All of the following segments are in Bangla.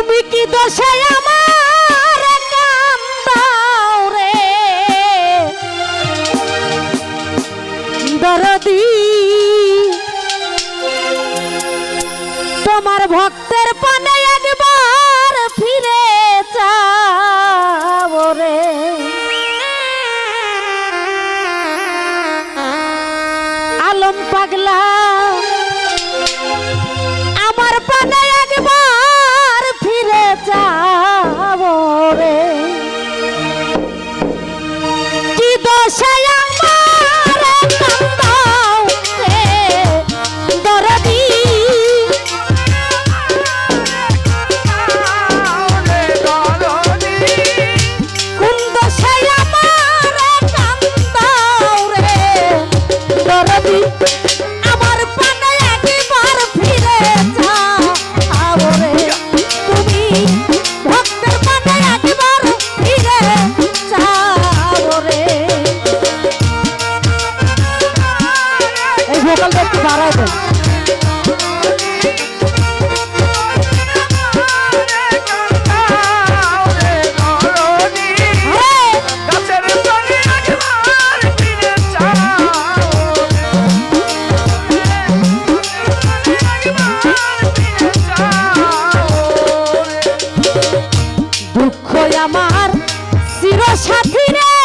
তুমি কি দশে আমার কান্দাও রে? দরদি তোমার ভক্ত আমার। চির সাথী রে।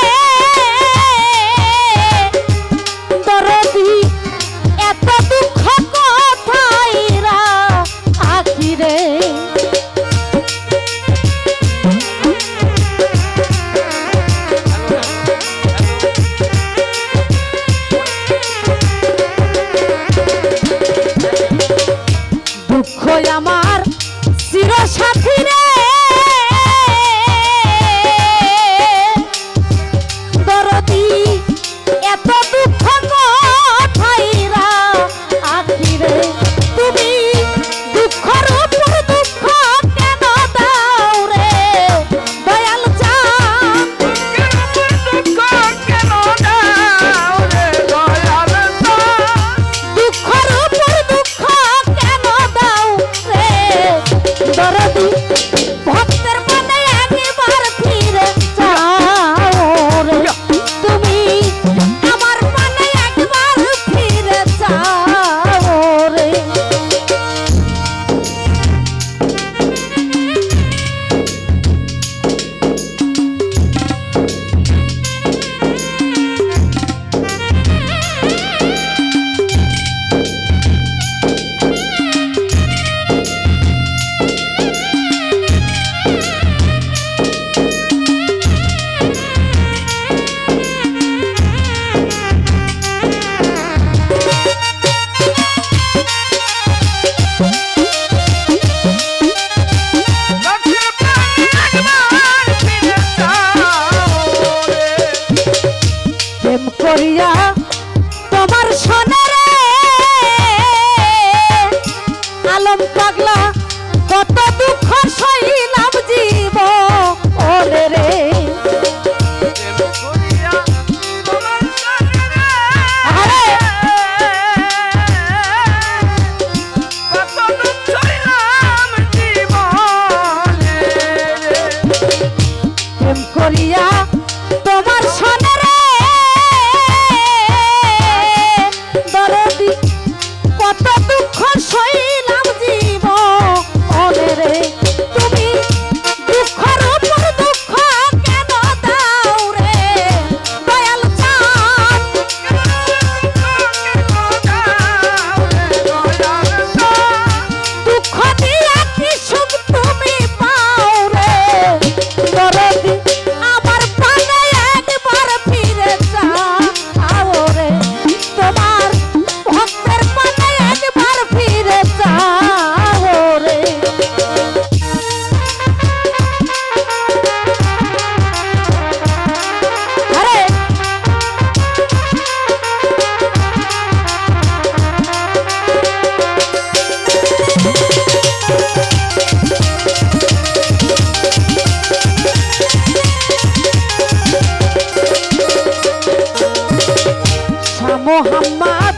মোহাম্মদ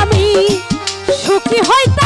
আমি সুখী হইতে